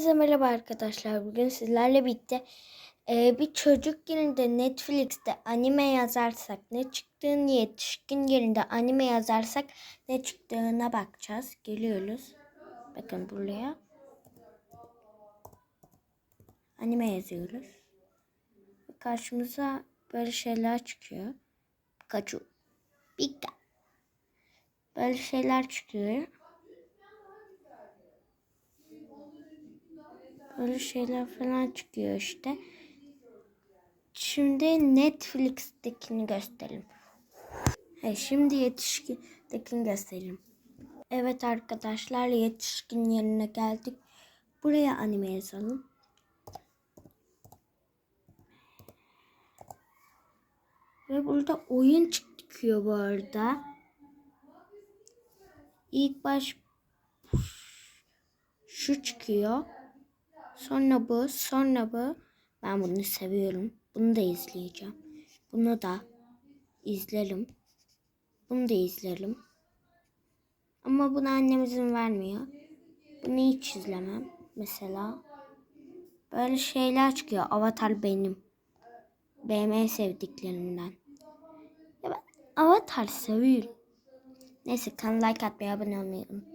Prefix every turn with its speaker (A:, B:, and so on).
A: Hepinize merhaba arkadaşlar. Bugün sizlerle birlikte e, bir çocuk yerinde Netflix'te anime yazarsak ne çıktığını, yetişkin yerinde anime yazarsak ne çıktığına bakacağız. Geliyoruz. Bakın buraya. Anime yazıyoruz. Karşımıza böyle şeyler çıkıyor. Pikachu. Pika. Böyle şeyler çıkıyor. Böyle şeyler falan çıkıyor işte. Şimdi Netflix'tekini gösterelim. He, şimdi yetişkindekini gösterelim. Evet arkadaşlar yetişkin yerine geldik. Buraya anime yazalım. Ve burada oyun çıkıyor bu arada. İlk baş şu çıkıyor. Sonra bu, sonra bu. Ben bunu seviyorum. Bunu da izleyeceğim. Bunu da izlerim. Bunu da izlerim. Ama buna annem izin vermiyor. Bunu hiç izlemem. Mesela böyle şeyler çıkıyor. Avatar benim. Benim en sevdiklerimden. Ya ben Avatar seviyorum. Neyse kanala like atmayı abone olmayı unutmayın.